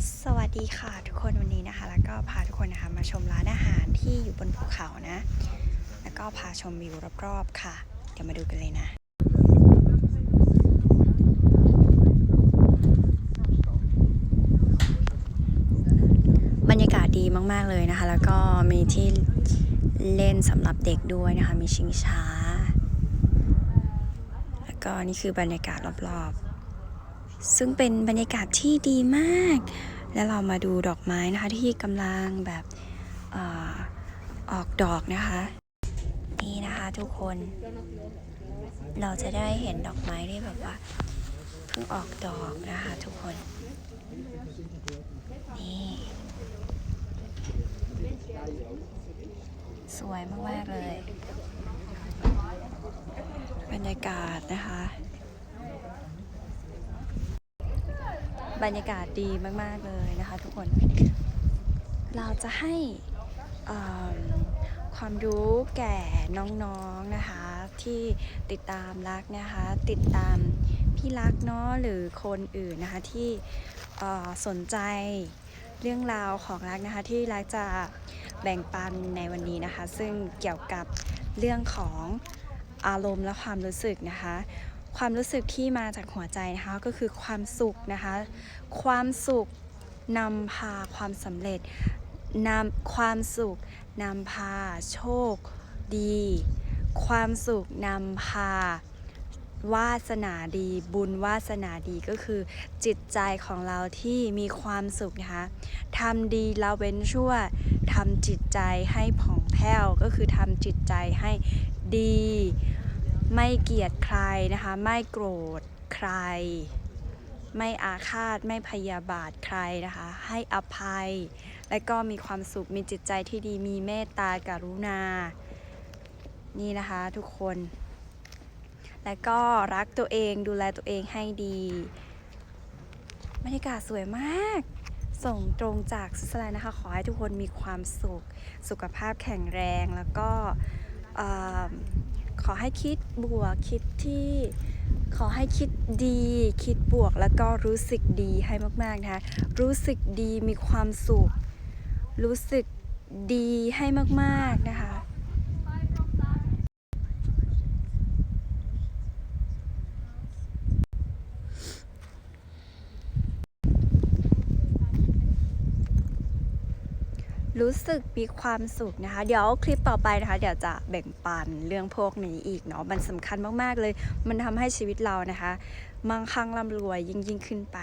สวัสดีค่ะทุกคนวันนี้นะคะ แล้วก็พาทุกคนนะคะมาชมร้านอาหารที่อยู่บนภูเขานะ แล้วก็พาชมวิวรอบๆค่ะ เดี๋ยวมาดูกันเลยนะบรรยากาศดีมากๆเลยนะคะ แล้วก็มีที่เล่นสำหรับเด็กด้วยนะคะ มีชิงช้า แล้วก็นี่คือบรรยากาศรอบๆ ซึ่งเป็นบรรยากาศที่ดีมาก แล้วเรามาดูดอกไม้นะคะ ที่กำลังแบบออออกดอกนะคะ นี่นะคะทุกคน เราจะได้เห็นดอกไม้ที่แบบว่าเพิ่งออกดอกนะคะทุกคน นี่ สวยมาก ๆ เลย บรรยากาศนะคะ บรรยากาศดีมาก ๆ เลยนะคะทุกคน เราจะให้ความรู้แก่น้อง ๆ นะคะ ที่ติดตามรักนะคะ ติดตามพี่รักเนาะหรือคนอื่นนะคะที่สนใจเรื่องราวของรักนะคะที่รักจะแบ่งปันในวันนี้นะคะ ซึ่งเกี่ยวกับเรื่องของอารมณ์และความรู้สึกนะคะ ความรู้สึกที่มาจากหัวใจนะคะก็คือความสุขนะคะ ความสุขนำพาความสำเร็จนำความสุขนำพาโชคดี ความสุขนำพาวาสนาดีบุญวาสนาดีก็คือจิตใจของเราที่มีความสุขนะคะทำดีละเว้นชั่วทำจิตใจให้ผ่องแผ้วก็คือทำจิตใจให้ดี ไม่เกลียดใครนะคะ ไม่โกรธใคร ไม่อาฆาตไม่พยาบาทใครนะคะ ให้อภัย และก็มีความสุขมีจิตใจที่ดีมีเมตตาการุณา นี่นะคะทุกคน และก็รักตัวเองดูแลตัวเองให้ดีบรรยากาศสวยมาก ส่งตรงจากสวิตเซอร์แลนด์นะคะ ขอให้ทุกคนมีความสุข สุขภาพแข็งแรง แล้วก็ ขอให้คิดบวกคิดที่ขอให้คิดดี คิดบวกแล้วก็รู้สึกดีให้มากๆนะคะรู้สึกดีมีความสุข รู้สึกดีให้มากๆนะคะ รู้สึกมีความสุขนะคะ เดี๋ยวคลิปต่อไปนะคะ เดี๋ยวจะแบ่งปันเรื่องพวกนี้อีกเนาะมันสำคัญมากๆเลย มันทำให้ชีวิตเรานะคะ มั่งคั่งร่ำรวยยิ่งยิ่งขึ้นไป